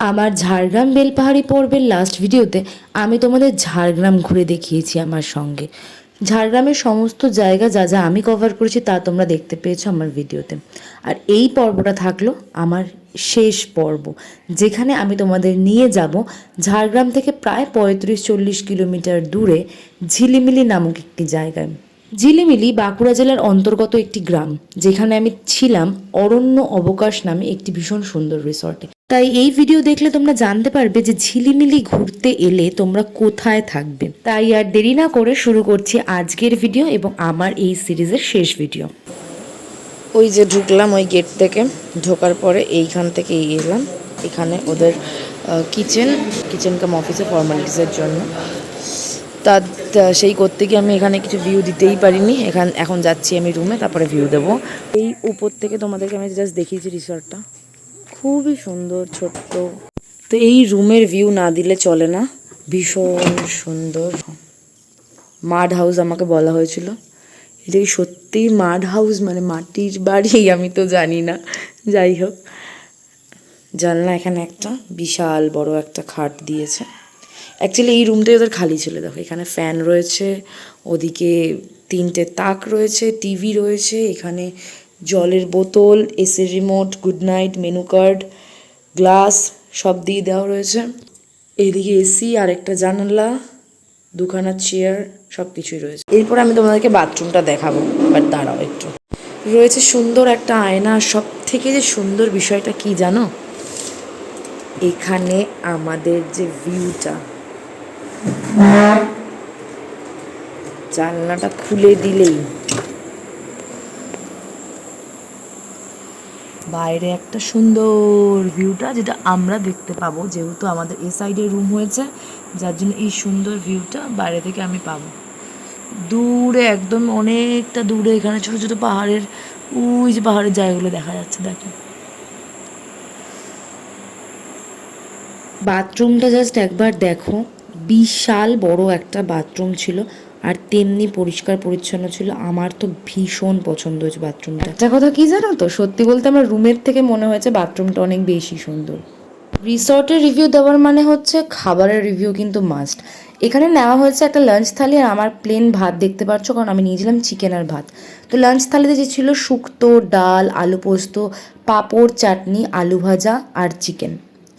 আমার ঝাড়গ্রাম বেলপাহাড়ি পর্বের লাস্ট ভিডিওতে আমি তোমাদের ঝাড়গ্রাম ঘুরে দেখিয়েছি আমার সঙ্গে। ঝাড়গ্রামের সমস্ত জায়গা যা যা আমি কভার করেছি তা তোমরা দেখতে পেয়েছ আমার ভিডিওতে আর এই পর্বটা থাকল আমার শেষ পর্ব, যেখানে আমি তোমাদের নিয়ে যাব ঝাড়গ্রাম থেকে প্রায় পঁয়ত্রিশ চল্লিশ কিলোমিটার দূরে ঝিলিমিলি নামক একটি জায়গায়। ঝিলিমিলি বাঁকুড়া জেলার অন্তর্গত একটি গ্রাম, যেখানে আমি ছিলাম অরণ্য অবকাশ নামে একটি ভীষণ সুন্দর রিসর্টে তাই এই ভিডিও দেখলে তোমরা জানতে পারবে যে ঝিলিমিলি ঘুরতে এলে তোমরা কোথায় থাকবে। তাই আর দেরি না করে শুরু করছি আজকের ভিডিও এবং আমার এই সিরিজের শেষ ভিডিও ওই যে ঢুকলাম ওই গেট থেকে, ঢোকার পরে এইখান থেকে এলাম। এখানে ওদের কিচেন কিচেন কাম অফিসে ফর্মালিটিসের জন্য। তা সেই করতে গিয়ে আমি এখানে কিছু ভিউ দিতেই পারিনি। এখান, এখন যাচ্ছি আমি রুমে তারপরে ভিউ দেবো। এই উপর থেকে তোমাদেরকে আমি জাস্ট দেখিয়েছি রিসর্টটা খুবই সুন্দর, ছোট্ট। তো এই রুমের ভিউ না দিলে চলে না। ভীষণ সুন্দর। মাড হাউস আমাকে বলা হয়েছিল। এটা কি সত্যিই মাড হাউস মানে মাটির বাড়ি? আমি তো জানি না। যাই হোক। জানলা এখানে একটা বিশাল বড় একটা খাট দিয়েছে। অ্যাকচুয়ালি এই রুমটাই ওদের খালি ছিল। দেখো, এখানে ফ্যান রয়েছে, ওদিকে তিনটে তাক রয়েছে টিভি রয়েছে, এখানে জলের বোতল এসির remote good night menu card glass সব দিয়ে দেওয়া রয়েছে। এদিকে এসি আর একটা জানালা, দুখানা চেয়ার সব কিছুই রয়েছে। এরপর আমি তোমাদেরকে বাথরুমটা দেখাবো বাট দাঁড়াও একটু। রয়েছে সুন্দর একটা আয়না সব থেকে যে সুন্দর বিষয়টা কি জানো? এখানে আমাদের যে ভিউটা জানলাটা খুলে দিলেই বাইরে একটা সুন্দর ভিউটা যেটা আমরা দেখতে পাবো, যেহেতু আমাদের এ সাইডে রুম হয়েছে, যার জন্য এই সুন্দর ভিউটা বাইরে থেকে আমি পাবো। দূরে, একদম অনেকটা দূরে, এখানে ছোট ছোট পাহাড়ের, ওই যে পাহাড়ের জায়গাগুলো দেখা যাচ্ছে দেখো বাথরুমটা জাস্ট একবার দেখো, বিশাল বড় একটা বাথরুম ছিল। আর তেমনি পরিষ্কার পরিচ্ছন্ন ছিল। আমার তো ভীষণ পছন্দ হয়েছে বাথরুমটা একটা কথা কি জানো তো? সত্যি বলতে আমার রুমের থেকে মনে হয়েছে বাথরুমটা অনেক বেশি সুন্দর। রিসর্টের রিভিউ দেওয়ার মানে হচ্ছে খাবারের রিভিউ কিন্তু মাস্ট এখানে নেওয়া হয়েছে একটা লাঞ্চ থালি আর আমার প্লেন ভাত দেখতে পাচ্ছ, কারণ আমি নিয়েছিলাম চিকেন আর ভাত। তো লাঞ্চ থালিতে যে ছিল শুক্তো, ডাল, আলু পোস্ত, পাঁপড়, চাটনি, আলু ভাজা আর চিকেন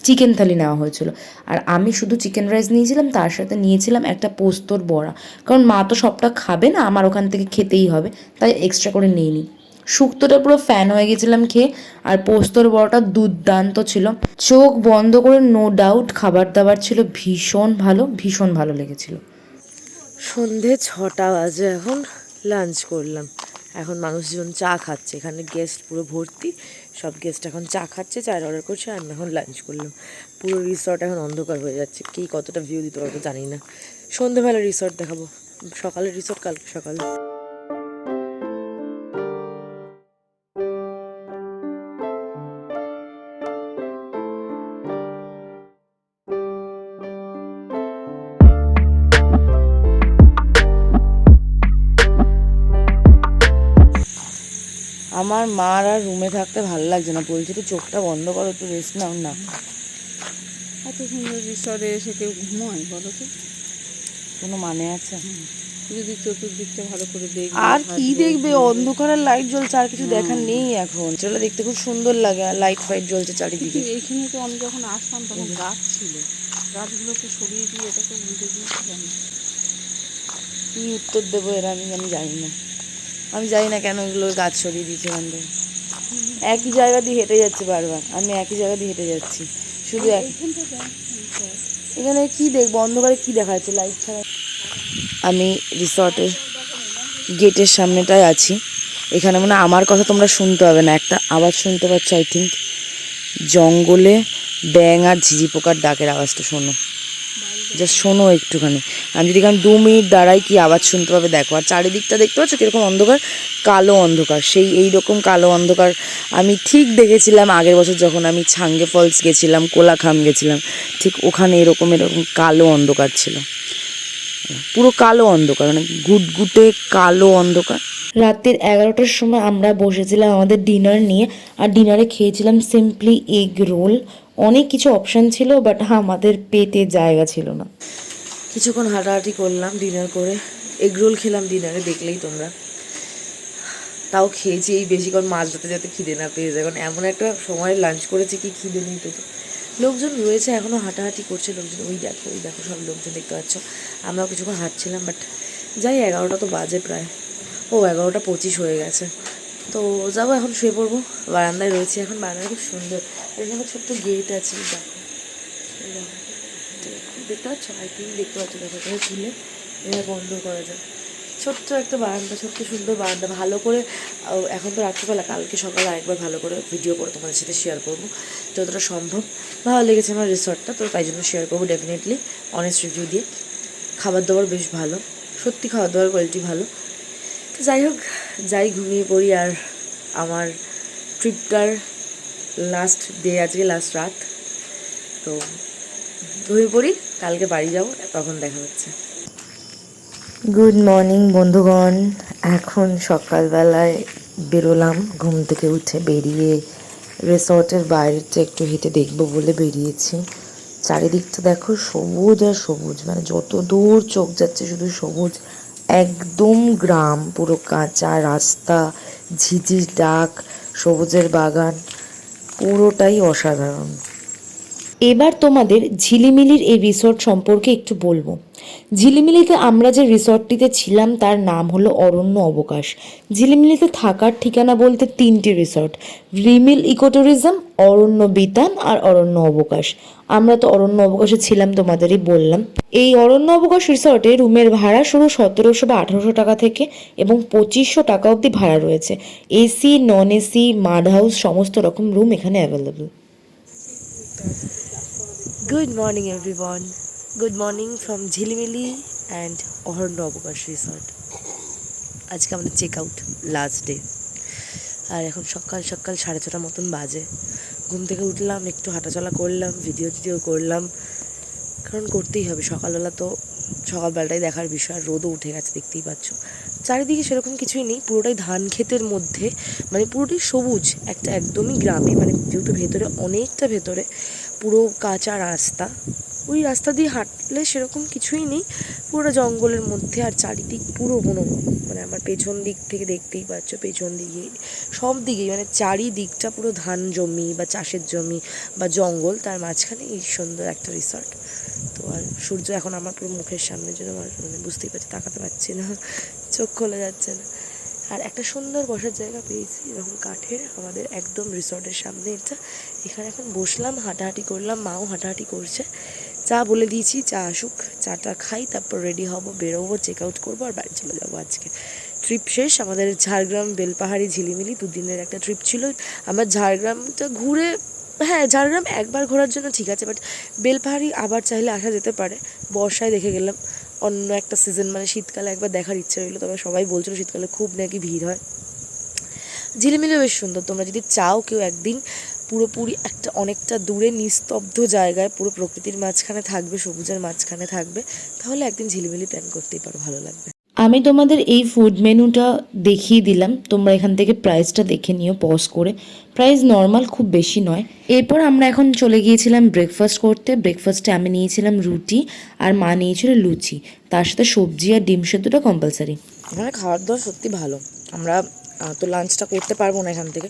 চিকেন থালি নেওয়া হয়েছিল। আর আমি শুধু চিকেন রাইস নিয়েছিলাম, তার সাথে নিয়েছিলাম একটা পোস্তর বড়া। কারণ মা তো সবটা খাবে না, আমার ওখান থেকে খেতেই হবে, তাই এক্সট্রা করে নিয়ে নিই শুক্তোটা পুরো ফ্যান হয়ে গেছিলাম খেয়ে, আর পোস্তর বড়াটা দুর্দান্ত ছিল। চোখ বন্ধ করে নো ডাউট খাবার দাবার ছিল, ভীষণ ভালো ভীষণ ভালো লেগেছিল। সন্ধে ছটা বাজে, এখন লাঞ্চ করলাম। এখন মানুষজন চা খাচ্ছে। এখানে গেস্ট পুরো ভর্তি। সব গেস্ট এখন চা খাচ্ছে, চায়ের অর্ডার করছে আমি এখন লাঞ্চ করলাম। পুরো রিসর্ট এখন অন্ধকার হয়ে যাচ্ছে। কী কতটা ভিউ দিতে পারব জানি না। সন্ধেবেলা রিসর্ট দেখাবো। সকালে রিসর্ট কালকে সকালে। আমার মার আর রুমে থাকতে ভালো লাগছে না। বলছে তো চোখটা বন্ধ করো একটু রেস্ট নাও না। এত সুন্দর রিসর্টে এসে কেউ ঘুমোয় বলো তো? কোনো মানে আছে? যদি চতুর্দিকটা ভালো করে দেখবে আর কি দেখবে? অন্ধকারের লাইট জ্বলছে আর কিছু দেখার নেই এখন। চলো দেখতে খুব সুন্দর লাগে আর লাইট ফাইট জ্বলছে চারিদিকে। এইখানে তো আমি যখন আসতাম তখন গাছ ছিল। গাছগুলোকে সরিয়ে দিয়ে এটাকে উল্টে দিয়েছিলাম। কি উত্তর দেবো এরা? আমি আমি জানি না। আমি জানি না কেন এগুলো গাছ সরিয়ে দিয়েছে থেকে একই জায়গা দিয়ে হেঁটে যাচ্ছে বারবার। আমি একই জায়গা দিয়ে হেঁটে যাচ্ছি। শুধু এক এখানে কি দেখব অন্ধকারে কি দেখা যাচ্ছে? লাইট ছাড়া আমি রিসর্টের গেটের সামনেটায় আছি। এখানে মানে আমার কথা তোমরা শুনতে হবে না। একটা আওয়াজ শুনতে পাচ্ছ আই থিঙ্ক জঙ্গলে ব্যাং আর ঝিঝি পোকার ডাকের আওয়াজটা শোনো। জাস্ট শোনো একটুখানি। আমি যদি এখানে দু মিনিট দাঁড়াই, কি আওয়াজ শুনতে পাবে? দেখো, আর চারিদিকটা দেখতে পাচ্ছ কীরকম অন্ধকার? কালো অন্ধকার। সেই এই রকম কালো অন্ধকার আমি ঠিক দেখেছিলাম আগের বছর যখন আমি ছাঙ্গে ফলস গেছিলাম, কোলাখাম গেছিলাম। ঠিক ওখানে এরকম এরকম কালো অন্ধকার ছিল। পুরো কালো অন্ধকার মানে গুটগুটে কালো অন্ধকার। রাতের এগারোটার সময় আমরা বসেছিলাম আমাদের ডিনার নিয়ে, আর ডিনারে খেয়েছিলাম সিম্পলি এগ রোল অনেক কিছু অপশান ছিল বাট আমাদের পেতে জায়গা ছিল না। কিছুক্ষণ হাঁটাহাঁটি করলাম ডিনার করে। এগ রোল খেলাম ডিনারে দেখলেই তোমরা। তাও খেয়েছি এই বেশিক্ষণ মাছ ধরতে যাতে খিদে না পেয়ে যায়। কারণ এমন একটা সময় লাঞ্চ করেছি কি খিদে নেই পেতে লোকজন রয়েছে এখনও হাঁটাহাঁটি করছে লোকজন। ওই দেখো ওই দেখো, সব লোকজন দেখতে পাচ্ছ। আমরাও কিছুক্ষণ হাঁটছিলাম বাট যাই, এগারোটা তো বাজে প্রায়। ও, এগারোটা পঁচিশ হয়ে গেছে। তো যাব, এখন শুয়ে পড়ব। বারান্দায় রয়েছি, এখন বারান্দায় খুব সুন্দর। এখানে ছোট্ট গেট আছে দেখো। দেখতে পাচ্ছ? আই থিঙ্ক দেখতে পাচ্ছ, দেখো এখানে খুলে বন্ধ করা যায় ছোট্ট একটা বারান্দা, ছোট্ট সুন্দর বারান্দা। ভালো করে এখন তো রাত্রিবেলা, কালকে সকালে আরেকবার ভালো করে ভিডিও করে তোমাদের সাথে শেয়ার করব। যতটা সম্ভব। ভালো লেগেছে আমার রিসর্টটা তো তাই জন্য শেয়ার করব ডেফিনেটলি অনেস্ট রিভিউ দিয়ে। খাবার দাবার বেশ ভালো। সত্যি খাবার দাবার কোয়ালিটি ভালো। তো যাই হোক, যাই ঘুমিয়ে পড়ি আর আমার ট্রিপটার লাস্ট ডে আজকে লাস্ট রাত। তো ঘুমিয়ে পড়ি, কালকে বাড়ি যাব, তখন দেখা হচ্ছে। গুড মর্নিং বন্ধুগণ। এখন সকালবেলায় বেরোলাম, ঘুম থেকে উঠে বেরিয়ে রিসর্টের বাইরেটা একটু হেঁটে দেখব বলে বেরিয়েছি। চারিদিকটা দেখো সবুজ আর সবুজ মানে যত দূর চোখ যাচ্ছে শুধু সবুজ। একদম গ্রাম, পুরো কাঁচা রাস্তা, ঝিঝির ডাক, সবুজের বাগান। পুরোটাই অসাধারণ। এবার তোমাদের ঝিলিমিলির এই রিসর্ট সম্পর্কে একটু বলব। ঝিলিমিলিতে আমরা যে রিসর্টটিতে ছিলাম, তার নাম হলো অরণ্য অবকাশ। ঝিলিমিলিতে থাকার ঠিকানা বলতে তিনটি রিসর্ট রিমিল ইকোট্যুরিজম অরণ্য বিতান আর অরণ্য অবকাশ। আমরা তো অরণ্য অবকাশে ছিলাম তোমাদেরই বললাম। এই অরণ্য অবকাশ রিসর্টে রুমের ভাড়া শুরু সতেরোশো বা আঠারোশো টাকা থেকে এবং পঁচিশশো টাকা অবধি ভাড়া রয়েছে। AC, non AC, mud house, সমস্ত রকম রুম এখানে available good morning everyone good morning from Jhilimili and অহর্ণ অবকাশ রিসর্ট আজকে আমাদের চেক আউট লাস্ট ডে আর এখন সকাল সকাল সাড়ে ছটার মতন বাজে। ঘুম থেকে উঠলাম, একটু হাঁটাচলা করলাম ভিডিও টিডিও করলাম। কারণ করতেই হবে, সকালবেলা তো সকালবেলাটাই দেখার বিষয় রোদও উঠে গেছে, দেখতেই পাচ্ছ। চারিদিকে সেরকম কিছুই নেই, পুরোটাই ধান ক্ষেতের মধ্যে মানে পুরোটাই সবুজ, একটা একদমই গ্রামে মানে যেহেতু ভেতরে অনেকটা ভেতরে পুরো কাঁচা রাস্তা। ওই রাস্তা দিয়ে হাঁটলে সেরকম কিছুই নেই। পুরো জঙ্গলের মধ্যে আর চারিদিক পুরো কোনো মানে আমার পেছন দিক থেকে দেখতেই পাচ্ছ, পেছন দিকে। সব দিকেই মানে চারিদিকটা পুরো ধান জমি বা চাষের জমি বা জঙ্গল। তার মাঝখানে এই সুন্দর একটা রিসর্ট তো আর সূর্য এখন আমার পুরো মুখের সামনে জন্য আমার মানে বুঝতেই পারছি, তাকাতে পারছি না। চোখ খোলা যাচ্ছে না। আর একটা সুন্দর বসার জায়গা পেয়েছি এরকম কাঠের আমাদের একদম রিসর্টের সামনে। এটা এখানে এখন বসলাম, হাঁটাহাঁটি করলাম, মাও হাঁটাহাঁটি করছে। চা বলে দিয়েছি, চা আসুক, চাটা খাই, তারপর রেডি হব, বেরোবো চেক আউট করব আর বাড়ি চলে যাব আজকে। ট্রিপ শেষ, আমাদের ঝাড়গ্রাম বেলপাহাড়ি ঝিলিমিলি দুদিনের একটা ট্রিপ ছিল। আমার ঝাড়গ্রামটা ঘুরে হ্যাঁ ঝাড়গ্রাম একবার ঘোরার জন্য ঠিক আছে বাট বেলপাহাড়ি আবার চাইলে আসা যেতে পারে। বর্ষায় দেখে গেলাম। অন্য একটা সিজন মানে শীতকালে একবার দেখার ইচ্ছে রইল, তবে সবাই বলছিল শীতকালে খুব নাকি ভিড় হয়। ঝিলিমিলি বেশ সুন্দর, তোমরা যদি চাও কেউ একদিন পুরোপুরি একটা অনেকটা দূরে নিস্তব্ধ জায়গায় পুরো প্রকৃতির মাঝখানে থাকবে, সবুজের মাঝখানে থাকবে, তাহলে একদিন ঝিলিমিলি প্ল্যান করতেই পারো, ভালো লাগবে। আমি তোমাদের এই ফুড মেনুটা দেখিয়ে দিলাম। তোমরা এখান থেকে প্রাইসটা দেখে নিও পজ করে। প্রাইস নর্মাল খুব বেশি নয়। এরপর আমরা এখন চলে গিয়েছিলাম ব্রেকফাস্ট করতে। ব্রেকফাস্টে আমি নিয়েছিলাম রুটি আর মা নিয়েছিল লুচি। তার সাথে সবজি আর ডিম সেদ্ধটা কম্পালসারি এখানে খাওয়ার দাওয়া সত্যি ভালো। আমরা তো লাঞ্চটা করতে পারব না এখান থেকে।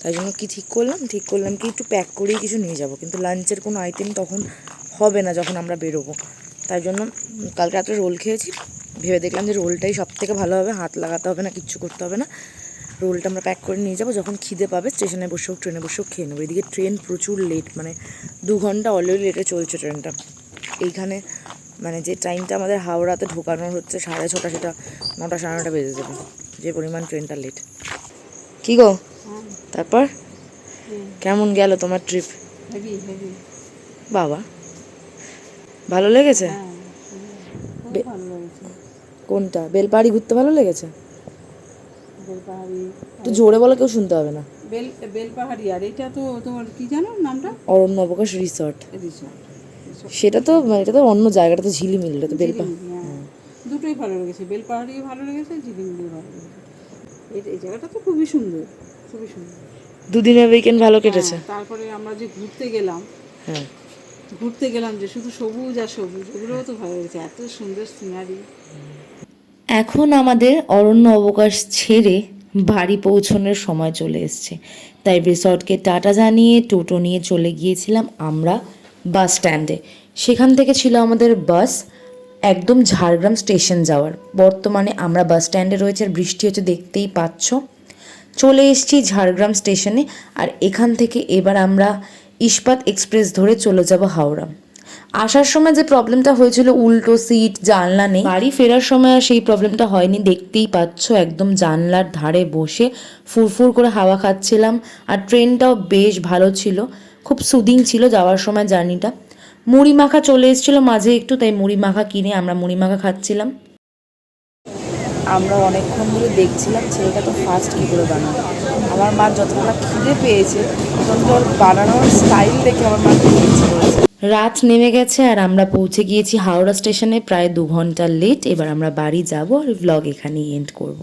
তাই জন্য কি ঠিক করলাম? ঠিক করলাম কি একটু প্যাক করেই কিছু নিয়ে যাব। কিন্তু লাঞ্চের কোনো আইটেম তখন হবে না যখন আমরা বেরোবো। তাই জন্য, কালকে রাত্রে রোল খেয়েছি। ভেবে দেখলাম যে রোলটাই সব থেকে ভালো হবে হাত লাগাতে হবে না কিচ্ছু করতে হবে না। রোলটা আমরা প্যাক করে নিয়ে যাব যখন খিদে পাবে স্টেশনে বসে হোক ট্রেনে বসে হোক খেয়ে নেব। এদিকে ট্রেন প্রচুর লেট মানে দু ঘণ্টা অলরেডি লেটে চলছে ট্রেনটা এইখানে মানে যে টাইমটা আমাদের হাওড়াতে ঢোকানোর হচ্ছে সাড়ে ছটা সেটা নটা সাড়ে নটা বেজে যাবে। যে পরিমাণ ট্রেনটা লেট কি গো? তারপর? কেমন গেল তোমার ট্রিপ বাবা। ভালো লেগেছে? হ্যাঁ ভালো লেগেছে। কোনটা? বেলপাহাড়ি ঘুরতে ভালো লেগেছে? বেলপাহাড়ি একটু জোরে বলো কেউ শুনতে হবে না। বেল বেলপাহাড়ি আর এটা তো তোমার কি জানো নামটা? অরণ্য অবকাশ রিসর্ট রিসর্ট। সেটা তো মানে এটা তো অন্য জায়গাটা তো ঝিলিমিল এটা তো বেলপাহাড়ি। হ্যাঁ। দুটোই ভালো লেগেছে বেলপাহাড়িও ভালো লেগেছে ঝিলিমিলিও ভালো লেগেছে। এই এই জায়গাটা তো খুবই সুন্দর খুবই সুন্দর। দুদিনের উইকেন্ড ভালো কেটেছে। হ্যাঁ, তারপরে আমরা যে ঘুরতে গেলাম হ্যাঁ। ঘুরতে গেলাম যে শুধু সবুজ আর সবুজ ওগুলোও তো ভালো লেগেছে এত সুন্দর সিনারি এখন আমাদের অরণ্য অবকাশ ছেড়ে বাড়ি পৌঁছানোর সময় চলে এসছে। তাই রিসর্টকে টাটা জানিয়ে টোটো নিয়ে চলে গিয়েছিলাম আমরা বাস স্ট্যান্ডে। সেখান থেকে ছিল আমাদের বাস, একদম ঝাড়গ্রাম স্টেশন যাওয়ার। বর্তমানে আমরা বাস স্ট্যান্ডে রয়েছে, আর বৃষ্টি হচ্ছে, দেখতেই পাচ্ছ। চলে এসেছি ঝাড়গ্রাম স্টেশনে, আর এখান থেকে এবার আমরা ইস্পাত এক্সপ্রেস ধরে চলে যাব হাওড়া। আসার সময় যে প্রবলেমটা হয়েছিল উল্টো সিট জানলা নেই। বাড়ি ফেরার সময় আর সেই প্রবলেমটা হয়নি দেখতেই পাচ্ছ একদম জানলার ধারে বসে ফুরফুর করে হাওয়া খাচ্ছিলাম আর ট্রেনটাও বেশ ভালো ছিল খুব সুদিং ছিল যাওয়ার সময় জার্নিটা। মুড়ি মাখা চলে এসেছিল মাঝে একটু তাই মুড়ি মাখা কিনে আমরা মুড়ি মাখা খাচ্ছিলাম। আমরা অনেকক্ষণ ধরে দেখছিলাম ছেলেটা তো ফার্স্ট কী করে বানাবে আমার মা যতটা খিদে পেয়েছে ততটা ওর বানানোর স্টাইল দেখে আমার মা খেতে ইচ্ছে করেছে। রাত নেমে গেছে আর আমরা পৌঁছে গিয়েছি হাওড়া স্টেশনে, প্রায় দু ঘণ্টা লেট। এবার আমরা বাড়ি যাব আর ব্লগ এখানেই এন্ড করব।